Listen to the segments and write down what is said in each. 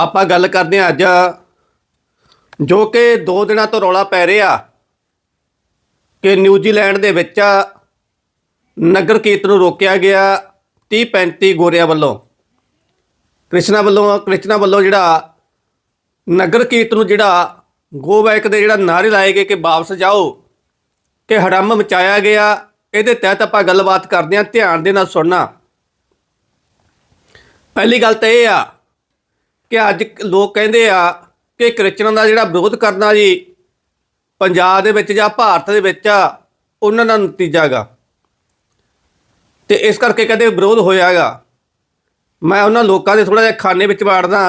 ਆਪਾਂ ਗੱਲ ਕਰਦੇ ਹਾਂ ਅੱਜ, ਜੋ ਕਿ 2 ਦਿਨਾਂ ਤੋਂ ਰੌਲਾ ਪੈ ਰਿਹਾ ਕਿ ਨਿਊਜ਼ੀਲੈਂਡ ਦੇ ਵਿੱਚ ਨਗਰ ਕੀਰਤਨ ਨੂੰ ਰੋਕਿਆ ਗਿਆ 30 35 ਗੋਰਿਆਂ ਵੱਲੋਂ। ਕ੍ਰਿਸ਼ਨਾ ਵੱਲੋਂ ਕ੍ਰਿਸ਼ਨਾ ਵੱਲੋਂ ਜਿਹੜਾ ਨਗਰ ਕੀਰਤਨ ਨੂੰ ਜਿਹੜਾ ਗੋ ਬੈਕ ਦੇ ਜਿਹੜਾ ਨਾਰੇ ਲਾਏ ਗਏ ਕਿ ਵਾਪਸ ਜਾਓ, ਕਿ ਹੜੰਮ ਮਚਾਇਆ ਗਿਆ, ਇਹਦੇ ਤਹਿਤ ਆਪਾਂ ਗੱਲਬਾਤ ਕਰਦੇ ਹਾਂ, ਧਿਆਨ ਦੇ ਨਾਲ ਸੁਣਨਾ। ਪਹਿਲੀ ਗੱਲ ਤਾਂ ਇਹ ਆ ਕਿ ਅੱਜ ਲੋਕ ਕਹਿੰਦੇ ਆ ਕਿ ਕ੍ਰਿਸਚਨਾਂ ਦਾ ਜਿਹੜਾ ਵਿਰੋਧ ਕਰਨਾ ਜੀ ਪੰਜਾਬ ਦੇ ਵਿੱਚ ਜਾਂ ਭਾਰਤ ਦੇ ਵਿੱਚ ਆ, ਉਹਨਾਂ ਦਾ ਨਤੀਜਾ ਗਾ ਤੇ ਇਸ ਕਰਕੇ ਕਦੇ ਵਿਰੋਧ ਹੋਇਆਗਾ ਮੈਂ ਉਹਨਾਂ ਲੋਕਾਂ ਦੇ ਥੋੜਾ ਜਿਹਾ ਖਾਨੇ ਵਿੱਚ ਵਾੜਦਾ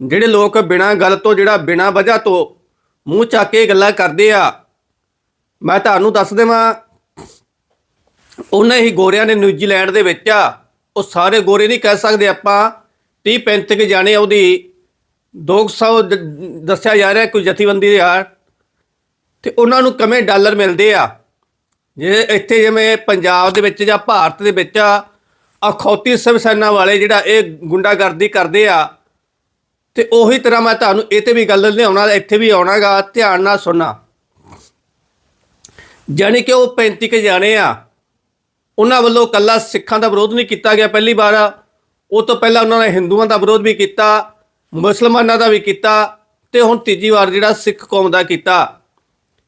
ਜਿਹੜੇ ਲੋਕ ਬਿਨਾਂ ਗੱਲ ਤੋਂ ਜਿਹੜਾ ਬਿਨਾਂ ਵਜ੍ਹਾ ਤੋਂ ਮੂੰਹ ਚੱਕ ਕੇ ਗੱਲਾਂ ਕਰਦੇ ਆ ਮੈਂ ਤੁਹਾਨੂੰ ਦੱਸ ਦੇਵਾਂ ਉਹਨਾਂ ਹੀ ਗੋਰਿਆਂ ਨੇ ਨਿਊਜ਼ੀਲੈਂਡ ਦੇ ਵਿੱਚ ਆ ਉਹ ਸਾਰੇ ਗੋਰੇ ਨਹੀਂ ਕਹਿ ਸਕਦੇ ਆਪਾਂ। 30 35 ਕੇ ਜਾਣੇ ਆ ਉਹਦੀ 200 ਦ- ਦੱਸਿਆ ਜਾ ਰਿਹਾ ਕੋਈ ਜਥੇਬੰਦੀ ਦੇ ਯਾਰ ਤੇ ਉਹਨਾਂ ਨੂੰ ਕਮੇ ਡਾਲਰ ਮਿਲਦੇ ਆ? ਜੇ ਇੱਥੇ ਜਿਵੇਂ ਪੰਜਾਬ ਦੇ ਵਿੱਚ ਜਾਂ ਭਾਰਤ ਦੇ ਵਿੱਚ ਅਖੌਤੀ ਸੈਨਾ ਵਾਲੇ ਜਿਹੜਾ ਇਹ ਗੁੰਡਾਗਰਦੀ ਕਰਦੇ ਆ, ਤੇ ਉਹੀ ਤਰ੍ਹਾਂ ਮੈਂ ਤੁਹਾਨੂੰ ਇਹ ਤੇ ਵੀ ਗੱਲ ਲਿਆਉਣਾ ਇੱਥੇ ਵੀ ਆਉਣਾਗਾ ਧਿਆਨ ਨਾਲ ਸੁਣਨਾ। ਜਾਣੀ ਕਿ ਉਹ 35 ਕੇ ਜਾਣੇ ਆ, ਉਹਨਾਂ ਵੱਲੋਂ ਕੱਲਾ ਸਿੱਖਾਂ ਦਾ ਵਿਰੋਧ ਨਹੀਂ ਕੀਤਾ ਗਿਆ ਪਹਿਲੀ ਵਾਰ। ਉਹ ਤੋਂ ਪਹਿਲਾਂ ਉਹਨਾਂ ਨੇ ਹਿੰਦੂਆਂ ਦਾ ਵਿਰੋਧ ਵੀ ਕੀਤਾ ਮੁਸਲਮਾਨਾਂ ਦਾ ਵੀ ਕੀਤਾ ਤੇ ਹੁਣ ਤੀਜੀ ਵਾਰ ਜਿਹੜਾ ਸਿੱਖ ਕੌਮ ਦਾ ਕੀਤਾ।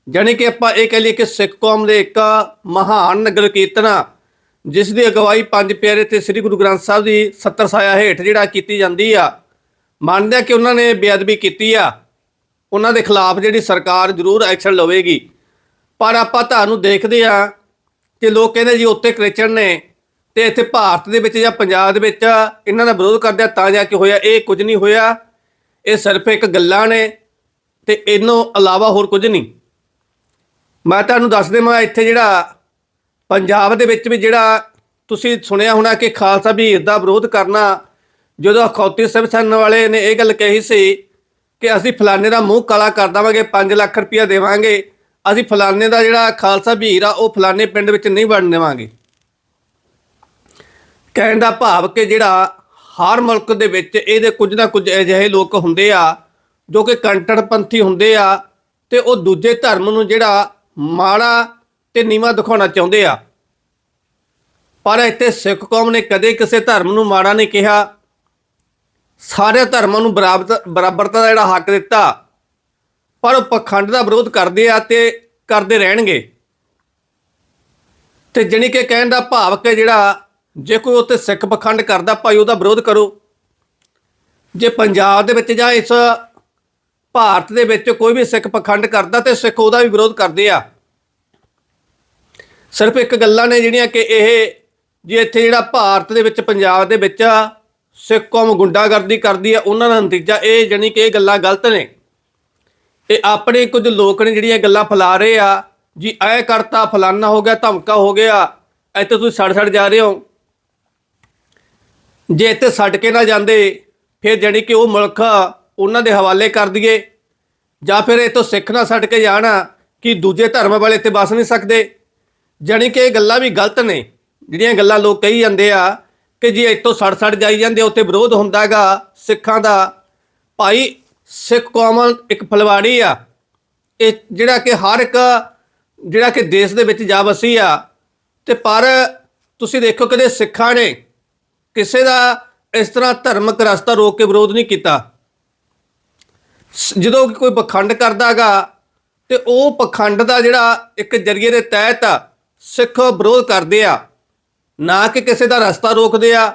ਜਾਣੀ ਕਿ ਆਪਾਂ ਇਹ ਕਹਿ ਲਈਏ ਕਿ ਸਿੱਖ ਕੌਮ ਦੇ ਇੱਕ ਮਹਾਨ ਨਗਰ ਕੀਰਤਨ ਆ, ਜਿਸ ਦੀ ਅਗਵਾਈ ਪੰਜ ਪਿਆਰੇ ਤੇ ਸ੍ਰੀ ਗੁਰੂ ਗ੍ਰੰਥ ਸਾਹਿਬ ਦੀ 70 ਸਾਇਆ ਹੇਠ ਜਿਹੜਾ ਕੀਤੀ ਜਾਂਦੀ ਆ ਮੰਨਦੇ ਆ ਕਿ ਉਹਨਾਂ ਨੇ ਬੇਅਦਬੀ ਕੀਤੀ ਆ ਉਹਨਾਂ ਦੇ ਖਿਲਾਫ ਜਿਹੜੀ ਸਰਕਾਰ ਜ਼ਰੂਰ ਐਕਸ਼ਨ ਲਵੇਗੀ। ਪਰ ਆਪਾਂ ਤੁਹਾਨੂੰ ਦੇਖਦੇ ਆ ਕਿ ਲੋਕ ਕਹਿੰਦੇ ਜੀ ਉੱਤੇ ਕ੍ਰਿਸਚਨ ਨੇ ਤੇ ਇੱਥੇ ਭਾਰਤ ਦੇ ਵਿੱਚ ਜਾਂ ਪੰਜਾਬ ਦੇ ਵਿੱਚ ਇਹਨਾਂ ਦਾ ਵਿਰੋਧ ਕਰਦੇ ਆ, ਤਾਂ ਜਾ ਕੇ ਹੋਇਆ, ਇਹ ਕੁਝ ਨਹੀਂ ਹੋਇਆ। ਇਹ ਸਿਰਫ ਇੱਕ ਗੱਲਾਂ ਨੇ ਤੇ ਇਹਨੋਂ ਇਲਾਵਾ ਹੋਰ ਕੁਝ ਨਹੀਂ। ਮੈਂ ਤੁਹਾਨੂੰ ਦੱਸ ਦੇਵਾਂ, ਇੱਥੇ ਜਿਹੜਾ ਪੰਜਾਬ ਦੇ ਵਿੱਚ ਵੀ ਜਿਹੜਾ ਤੁਸੀਂ ਸੁਣਿਆ ਹੋਣਾ ਕਿ ਖਾਲਸਾ ਵੀਰ ਦਾ ਵਿਰੋਧ ਕਰਨਾ, ਜਦੋਂ ਅਖੌਤੀ ਸਿਵ ਸੈਨਾ ਵਾਲੇ ਨੇ ਇਹ ਗੱਲ ਕਹੀ ਸੀ ਕਿ ਅਸੀਂ ਫਲਾਣੇ ਦਾ ਮੂੰਹ ਕਾਲਾ ਕਰ ਦੇਵਾਂਗੇ 5 ਲੱਖ ਰੁਪਇਆ ਦੇਵਾਂਗੇ, ਅਸੀਂ ਫਲਾਣੇ ਦਾ ਜਿਹੜਾ ਖਾਲਸਾ ਵੀਰ ਆ, ਉਹ ਫਲਾਣੇ ਪਿੰਡ ਵਿੱਚ ਨਹੀਂ ਵੜਨ ਦੇਵਾਂਗੇ। ਕਹਿਣ ਦਾ ਭਾਵ ਕਿ ਜਿਹੜਾ ਹਰ ਮੁਲਕ ਦੇ ਵਿੱਚ ਇਹਦੇ ਕੁਝ ਨਾ ਕੁਝ ਅਜਿਹੇ ਲੋਕ ਹੁੰਦੇ ਆ, ਜੋ ਕਿ ਕੰਟੜਪੰਥੀ ਹੁੰਦੇ ਆ ਤੇ ਉਹ ਦੂਜੇ ਧਰਮ ਨੂੰ ਜਿਹੜਾ ਮਾੜਾ ਤੇ ਨੀਵਾ ਦਿਖਾਉਣਾ ਚਾਹੁੰਦੇ ਆ। ਪਰ ਇੱਥੇ ਸਿੱਖ ਕੌਮ ਨੇ ਕਦੇ ਕਿਸੇ ਧਰਮ ਨੂੰ ਮਾੜਾ ਨਹੀਂ ਕਿਹਾ। ਸਾਰੇ ਧਰਮਾਂ ਨੂੰ ਬਰਾਬਰ ਬਰਾਬਰਤਾ ਦਾ ਜਿਹੜਾ ਹੱਕ ਦਿੱਤਾ। ਪਰ ਉਹ ਪਖੰਡ ਦਾ ਵਿਰੋਧ ਕਰਦੇ ਆ ਤੇ ਕਰਦੇ ਰਹਿਣਗੇ। ਤੇ ਜਣੀ ਕਿ ਕਹਿਣ ਦਾ ਭਾਵ ਕਿ ਜਿਹੜਾ ਜੇ ਕੋਈ ਉੱਥੇ ਸਿੱਖ ਪਖੰਡ ਕਰਦਾ, ਭਾਈ ਉਹਦਾ ਵਿਰੋਧ ਕਰੋ। ਜੇ ਪੰਜਾਬ ਦੇ ਵਿੱਚ ਜਾਂ ਇਸ ਭਾਰਤ ਦੇ ਵਿੱਚ ਕੋਈ ਵੀ ਸਿੱਖ ਪਖੰਡ ਕਰਦਾ, ਤੇ ਸਿੱਖ ਉਹਦਾ ਵੀ ਵਿਰੋਧ ਕਰਦੇ ਆ। ਸਿਰਫ ਇੱਕ ਗੱਲਾਂ ਨੇ ਜਿਹੜੀਆਂ ਕਿ ਇਹ ਜੇ ਇੱਥੇ ਜਿਹੜਾ ਭਾਰਤ ਦੇ ਵਿੱਚ, ਪੰਜਾਬ ਦੇ ਵਿੱਚ ਸਿੱਖ ਕੌਮ ਗੁੰਡਾਗਰਦੀ ਕਰਦੀ ਆ, ਉਹਨਾਂ ਦਾ ਨਤੀਜਾ ਇਹ ਜਾਣੀ ਕਿ ਇਹ ਗੱਲਾਂ ਗਲਤ ਨੇ। ਇਹ ਆਪਣੇ ਕੁਝ ਲੋਕ ਨੇ ਜਿਹੜੀਆਂ ਗੱਲਾਂ ਫੈਲਾ ਰਹੇ ਆ, ਜੀ ਐ ਕਰਤਾ, ਫਲਾਨਾ ਹੋ ਗਿਆ, ਧਮਕਾ ਹੋ ਗਿਆ, ਇੱਥੇ ਤੁਸੀਂ ਸੜ ਸੜ ਜਾ ਰਹੇ ਹੋ। ਜੇ ਇੱਥੇ ਛੱਡ ਕੇ ਨਾ ਜਾਂਦੇ, ਫਿਰ ਜਾਣੀ ਕਿ ਉਹ ਮੁਲਕ ਉਹਨਾਂ ਦੇ ਹਵਾਲੇ ਕਰ ਦਈਏ। ਜਾਂ ਫਿਰ ਇਹ ਤੋਂ ਸਿੱਖ ਨਾ ਛੱਡ ਕੇ ਜਾਣਾ ਕਿ ਦੂਜੇ ਧਰਮ ਵਾਲੇ ਇੱਥੇ ਬਸ ਨਹੀਂ ਸਕਦੇ। ਜਾਣੀ ਕਿ ਇਹ ਗੱਲਾਂ ਵੀ ਗਲਤ ਨੇ। ਜਿਹੜੀਆਂ ਗੱਲਾਂ ਲੋਕ ਕਹੀ ਜਾਂਦੇ ਆ ਕਿ ਜੇ ਇੱਥੋਂ ਸੜ ਸੜ ਜਾਈ ਜਾਂਦੇ, ਉੱਥੇ ਵਿਰੋਧ ਹੁੰਦਾਗਾ ਸਿੱਖਾਂ ਦਾ। ਭਾਈ, ਸਿੱਖ ਕੌਮ ਇੱਕ ਫਲਵਾੜੀ ਆ। ਇਹ ਜਿਹੜਾ ਕਿ ਹਰ ਇੱਕ, ਜਿਹੜਾ ਕਿ ਦੇਸ਼ ਦੇ ਵਿੱਚ ਜਾ ਵਸੀ ਆ। ਤੇ ਪਰ ਤੁਸੀਂ ਦੇਖੋ ਕਦੇ ਸਿੱਖਾਂ ਨੇ। ਕਿਸੇ ਦਾ ਇਸ ਤਰ੍ਹਾਂ ਧਰਮਕ ਰਸਤਾ ਰੋਕ ਕੇ ਵਿਰੋਧ ਨਹੀਂ ਕੀਤਾ। ਸ- ਜਦੋਂ ਕੋਈ ਪਖੰਡ ਕਰਦਾਗਾ ਤੇ ਉਹ ਪਖੰਡ ਦਾ ਜਿਹੜਾ ਇੱਕ ਜਰੀਏ ਦੇ ਤਹਿਤ ਸਿੱਖ ਵਿਰੋਧ ਕਰਦੇ ਆ। ਨਾ ਕਿ ਕਿਸੇ ਦਾ ਰਸਤਾ ਰੋਕਦੇ ਆ,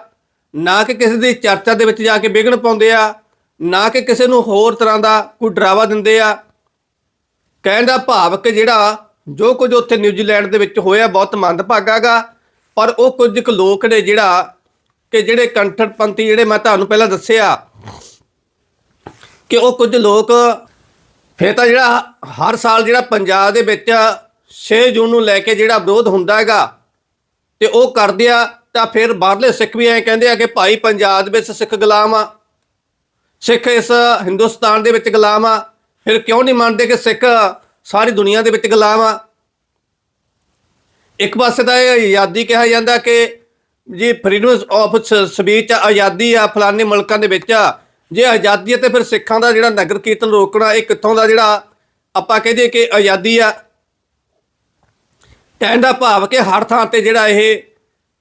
ਨਾ ਕਿ ਕਿਸੇ ਦੀ ਚਰਚਾ ਦੇ ਵਿੱਚ ਜਾ ਕੇ ਵਿਘਨ ਪਾਉਂਦੇ ਆ, ਨਾ ਕਿ ਕਿਸੇ ਨੂੰ ਹੋਰ ਤਰ੍ਹਾਂ ਦਾ ਕੋਈ ਡਰਾਵਾ ਦਿੰਦੇ ਆ। ਕਹਿਣ ਦਾ ਭਾਵ ਕਿ ਜਿਹੜਾ ਜੋ ਕੁਝ ਉੱਥੇ ਨਿਊਜ਼ੀਲੈਂਡ ਦੇ ਵਿੱਚ ਹੋਇਆ ਬਹੁਤ ਮੰਦਭਾਗਾਗਾ ਪਰ ਉਹ ਕੁਝ ਕੁ ਲੋਕ ਨੇ ਜਿਹੜਾ ਕਿ ਜਿਹੜੇ ਕੰਠੜਪੰਥੀ ਜਿਹੜੇ ਮੈਂ ਤੁਹਾਨੂੰ ਪਹਿਲਾਂ ਦੱਸਿਆ, ਕਿ ਉਹ ਕੁਝ ਲੋਕ ਫੇਰ ਤਾਂ ਜਿਹੜਾ ਹਰ ਸਾਲ ਜਿਹੜਾ ਪੰਜਾਬ ਦੇ ਵਿੱਚ 6 ਜੂਨ ਨੂੰ ਲੈ ਕੇ ਜਿਹੜਾ ਵਿਰੋਧ ਹੁੰਦਾ ਹੈਗਾ, ਤੇ ਉਹ ਕਰਦੇ ਆ, ਤਾਂ ਫਿਰ ਬਾਹਰਲੇ ਸਿੱਖ ਵੀ ਐਂ ਕਹਿੰਦੇ ਆ ਕਿ ਭਾਈ ਪੰਜਾਬ ਵਿੱਚ ਸਿੱਖ ਗੁਲਾਮ ਆ, ਸਿੱਖ ਇਸ ਹਿੰਦੁਸਤਾਨ ਦੇ ਵਿੱਚ ਗੁਲਾਮ ਆ, ਫਿਰ ਕਿਉਂ ਨਹੀਂ ਮੰਨਦੇ ਕਿ ਸਿੱਖ ਸਾਰੀ ਦੁਨੀਆ ਦੇ ਵਿੱਚ ਗੁਲਾਮ ਆ? ਇੱਕ ਪਾਸੇ ਤਾਂ ਇਹ ਆਜ਼ਾਦੀ ਕਿਹਾ ਜਾਂਦਾ ਕਿ ਜੀ ਫਰੀडम ਆਫ ਸਪੀਚ ਆਜ਼ਾਦੀ ਆ ਫਲਾਨੇ ਮੁਲਕਾਂ ਦੇ ਵਿੱਚ ਆ। ਜੇ ਆਜ਼ਾਦੀ ਹੈ ਤੇ ਫਿਰ ਸਿੱਖਾਂ ਦਾ ਜਿਹੜਾ ਨਗਰ ਕੀਰਤਨ ਰੋਕਣਾ, ਇਹ ਕਿੱਥੋਂ ਦਾ ਜਿਹੜਾ ਆਪਾਂ ਕਹਦੇ ਕਿ ਆਜ਼ਾਦੀ ਆ। ਕਹਿਣ ਦਾ ਭਾਵ ਕਿ ਹਰ ਥਾਂ ਤੇ ਜਿਹੜਾ ਇਹ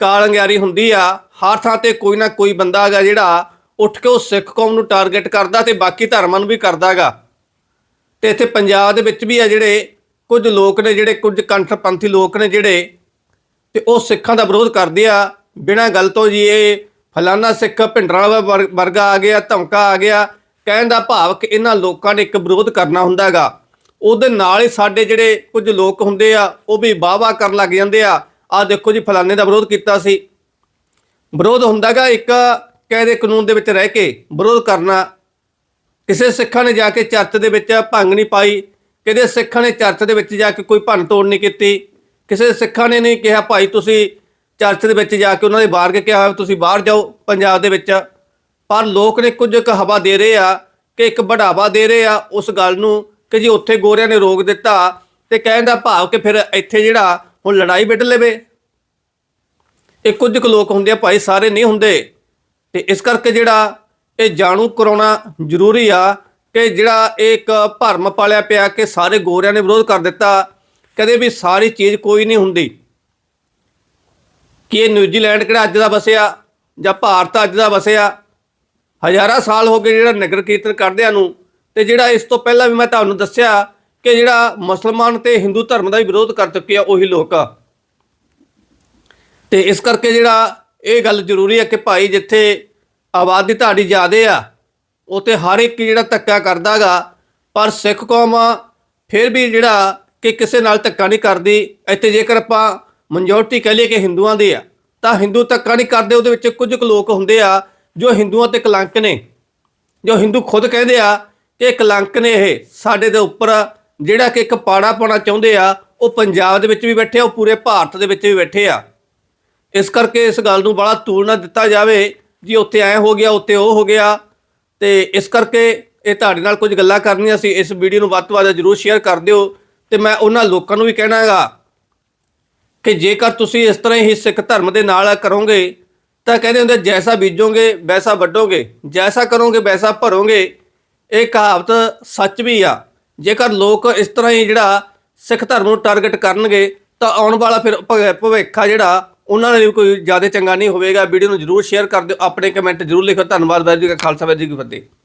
ਕਾਲੰਗਿਆਰੀ ਹੁੰਦੀ ਆ, ਹਰ ਥਾਂ ਤੇ ਕੋਈ ਨਾ ਕੋਈ ਬੰਦਾ ਹੈਗਾ ਜਿਹੜਾ ਉੱਠ ਕੇ ਉਹ ਸਿੱਖ ਕੌਮ ਨੂੰ ਟਾਰਗੇਟ ਕਰਦਾ ਤੇ ਬਾਕੀ ਧਰਮਾਂ ਨੂੰ ਵੀ ਕਰਦਾਗਾ ਤੇ ਇੱਥੇ ਪੰਜਾਬ ਦੇ ਵਿੱਚ ਵੀ ਆ ਜਿਹੜੇ ਕੁਝ ਲੋਕ ਨੇ, ਜਿਹੜੇ ਕੁਝ ਕੰਠਪੰਥੀ ਲੋਕ ਨੇ ਜਿਹੜੇ, ਤੇ ਉਹ ਸਿੱਖਾਂ ਦਾ ਵਿਰੋਧ ਕਰਦੇ ਆ। ਬਿਨਾਂ ਗੱਲ ਤੋਂ ਜੀ ਇਹ ਫਲਾਨਾ ਸਿੱਖ ਭਿੰਡਰਾਂ ਵਾਲਾ ਵਰ- ਵਰਗਾ ਆ ਗਿਆ, ਧਮਕਾ ਆ ਗਿਆ, ਕਹਿਣ ਦਾ ਭਾਵ ਕਿ ਇਹਨਾਂ ਲੋਕਾਂ ਨੇ ਇੱਕ ਵਿਰੋਧ ਕਰਨਾ ਹੁੰਦਾ ਹੈਗਾ। ਉਹਦੇ ਨਾਲ ਹੀ ਸਾਡੇ ਜਿਹੜੇ ਕੁਝ ਲੋਕ ਹੁੰਦੇ ਆ, ਉਹ ਵੀ ਵਾਹ-ਵਾਹ ਕਰਨ ਲੱਗ ਜਾਂਦੇ ਆ। ਆ ਦੇਖੋ ਜੀ, ਫਲਾਨੇ ਦਾ ਵਿਰੋਧ ਕੀਤਾ ਸੀ। ਵਿਰੋਧ ਹੁੰਦਾਗਾ ਇੱਕ ਕਾਇਦੇ ਕਾਨੂੰਨ ਦੇ ਵਿੱਚ ਰਹਿ ਕੇ ਵਿਰੋਧ ਕਰਨਾ। ਕਿਸੇ ਸਿੱਖਾਂ ਨੇ ਜਾ ਕੇ ਚਰਚ ਦੇ ਵਿੱਚ ਭੰਗ ਨਹੀਂ ਪਾਈ ਕਿਤੇ ਸਿੱਖਾਂ ਨੇ ਚਰਚ ਦੇ ਵਿੱਚ ਜਾ ਕੇ ਕੋਈ ਭੰਨ ਤੋੜ ਨਹੀਂ ਕੀਤੀ, ਕਿਸੇ ਸਿੱਖਾਂ ਨੇ ਨਹੀਂ ਕਿਹਾ, ਭਾਈ ਤੁਸੀਂ ਚਰਚ ਦੇ ਵਿੱਚ ਜਾ ਕੇ ਉਹਨਾਂ ਦੇ ਬਾਹਰ ਕੇ ਕਿਹਾ ਤੁਸੀਂ ਬਾਹਰ ਜਾਓ ਪੰਜਾਬ ਦੇ ਵਿੱਚ। ਪਰ ਲੋਕ ਨੇ ਕੁਝ ਕੁ ਹਵਾ ਦੇ ਰਹੇ ਆ ਕਿ ਇੱਕ ਬੜਾਵਾ ਦੇ ਰਹੇ ਆ ਉਸ ਗੱਲ ਨੂੰ ਕਿ ਜੀ ਉੱਥੇ ਗੋਰਿਆਂ ਨੇ ਰੋਕ ਦਿੱਤਾ ਤੇ ਕਹਿਣ ਦਾ ਭਾਵ ਕਿ ਫਿਰ ਇੱਥੇ ਜਿਹੜਾ ਹੁਣ ਲੜਾਈ ਵਿੱਢ ਲਵੇ। ਇਹ ਕੁਝ ਕੁ ਲੋਕ ਹੁੰਦੇ ਆ ਭਾਈ, ਸਾਰੇ ਨਹੀਂ ਹੁੰਦੇ। ਤੇ ਇਸ ਕਰਕੇ ਜਿਹੜਾ ਇਹ ਜਾਣੂ ਕਰਾਉਣਾ ਜ਼ਰੂਰੀ ਆ ਕਿ ਜਿਹੜਾ ਇਹ ਇੱਕ ਭਰਮ ਪਾਲਿਆ ਪਿਆ ਕਿ ਸਾਰੇ ਗੋਰਿਆਂ ਨੇ ਵਿਰੋਧ ਕਰ ਦਿੱਤਾ, ਕਦੇ ਵੀ ਸਾਰੀ ਚੀਜ਼ ਕੋਈ ਨਹੀਂ ਹੁੰਦੀ। ਕਿ ਇਹ ਨਿਊਜ਼ੀਲੈਂਡ ਕਿਹੜਾ ਅੱਜ ਦਾ ਵਸਿਆ ਜਾਂ ਭਾਰਤ ਅੱਜ ਦਾ ਵਸਿਆ? ਹਜ਼ਾਰਾਂ ਸਾਲ ਹੋ ਗਏ ਜਿਹੜਾ ਨਗਰ ਕੀਰਤਨ ਕਰਦਿਆਂ ਨੂੰ ਤੇ ਜਿਹੜਾ ਇਸ ਤੋਂ ਪਹਿਲਾਂ ਵੀ ਮੈਂ ਤੁਹਾਨੂੰ ਦੱਸਿਆ ਕਿ ਜਿਹੜਾ ਮੁਸਲਮਾਨ ਤੇ ਹਿੰਦੂ ਧਰਮ ਦਾ ਵੀ ਵਿਰੋਧ ਕਰ ਚੁੱਕੇ ਆ ਉਹੀ ਲੋਕ ਆ। ਤੇ ਇਸ ਕਰਕੇ ਜਿਹੜਾ ਇਹ ਗੱਲ ਜ਼ਰੂਰੀ ਹੈ ਕਿ ਭਾਈ ਜਿੱਥੇ ਆਬਾਦੀ ਤੁਹਾਡੀ ਜ਼ਿਆਦੇ ਆ ਉਤੇ ਹਰ ਇੱਕ ਜਿਹੜਾ ਧੱਕਾ ਕਰਦਾਗਾ, ਪਰ ਸਿੱਖ ਕੌਮ ਫਿਰ ਵੀ ਜਿਹੜਾ ਕਿ ਕਿਸੇ ਨਾਲ ਧੱਕਾ ਨਹੀਂ ਕਰਦੀ। ਇੱਥੇ ਜੇਕਰ ਆਪਾਂ ਮੈਜੋਰਟੀ ਕਹ ਲਈਏ ਕਿ ਹਿੰਦੂਆਂ ਦੇ ਆ। ਤਾਂ ਹਿੰਦੂ ਧੱਕਾ ਨਹੀਂ ਕਰਦੇ, ਉਹਦੇ ਵਿੱਚ ਕੁਝ ਕੁ ਲੋਕ ਹੁੰਦੇ ਆ, ਜੋ ਹਿੰਦੂਆਂ ਤੇ ਕਲੰਕ ਨੇ। ਜੋ ਹਿੰਦੂ ਖੁਦ ਕਹਿੰਦੇ ਆ ਕਿ ਕਲੰਕ ਨੇ ਇਹ। ਸਾਡੇ ਦੇ ਉੱਪਰ ਜਿਹੜਾ ਕਿ ਇੱਕ ਪਾੜਾ ਪਾਉਣਾ ਚਾਹੁੰਦੇ ਆ, ਉਹ ਪੰਜਾਬ ਦੇ ਵਿੱਚ ਵੀ ਬੈਠੇ ਆ, ਉਹ ਪੂਰੇ ਭਾਰਤ ਦੇ ਵਿੱਚ ਵੀ ਬੈਠੇ ਆ। ਇਸ ਕਰਕੇ ਇਸ ਗੱਲ ਨੂੰ ਬੜਾ ਤੂਲ ਨਾ ਦਿੱਤਾ ਜਾਵੇ। ਜੀ ਉੱਥੇ ਐ ਹੋ ਗਿਆ, ਉੱਥੇ ਉਹ ਹੋ ਗਿਆ। ਤੇ ਇਸ ਕਰਕੇ ਇਹ ਤੁਹਾਡੇ ਨਾਲ ਕੁਝ ਗੱਲਾਂ ਕਰਨੀਆਂ ਸੀ। ਇਸ ਵੀਡੀਓ ਨੂੰ ਵੱਧ ਤੋਂ ਵੱਧ ਜਰੂਰ ਸ਼ੇਅਰ ਕਰ ਦਿਓ। ਤੇ ਮੈਂ ਉਹਨਾਂ ਲੋਕਾਂ ਨੂੰ ਵੀ ਕਹਿਣਾਗਾ ਕਿ ਜੇਕਰ ਤੁਸੀਂ ਇਸ ਤਰ੍ਹਾਂ ਹੀ ਸਿੱਖ ਧਰਮ ਦੇ ਨਾਲ ਕਰੋਗੇ, ਤਾਂ ਕਹਿੰਦੇ ਹੁੰਦੇ ਜੈਸਾ ਬੀਜੋਗੇ, ਵੈਸਾ ਵੱਢੋਗੇ, ਜੈਸਾ ਕਰੋਗੇ, ਵੈਸਾ ਭਰੋਗੇ। ਇਹ ਕਹਾਵਤ ਸੱਚ ਵੀ ਆ। ਜੇਕਰ ਲੋਕ ਇਸ ਤਰ੍ਹਾਂ ਹੀ ਜਿਹੜਾ ਸਿੱਖ ਧਰਮ ਨੂੰ ਟਾਰਗੇਟ ਕਰਨਗੇ, ਤਾਂ ਆਉਣ ਵਾਲਾ ਫਿਰ ਭਵ- ਭਵਿੱਖ ਆ ਜਿਹੜਾ, ਉਹਨਾਂ ਲਈ ਕੋਈ ਜ਼ਿਆਦਾ ਚੰਗਾ ਨਹੀਂ ਹੋਵੇਗਾ। ਵੀਡੀਓ ਨੂੰ ਜਰੂਰ ਸ਼ੇਅਰ ਕਰ ਦਿਓ। ਆਪਣੇ ਕਮੈਂਟ ਜਰੂਰ ਲਿਖੋ ਧੰਨਵਾਦ, ਵਾਹਿਗੁਰੂ ਜੀ ਕਾ ਖਾਲਸਾ, ਵਾਹਿਗੁਰੂ ਜੀ ਕੀ ਫਤਿਹ।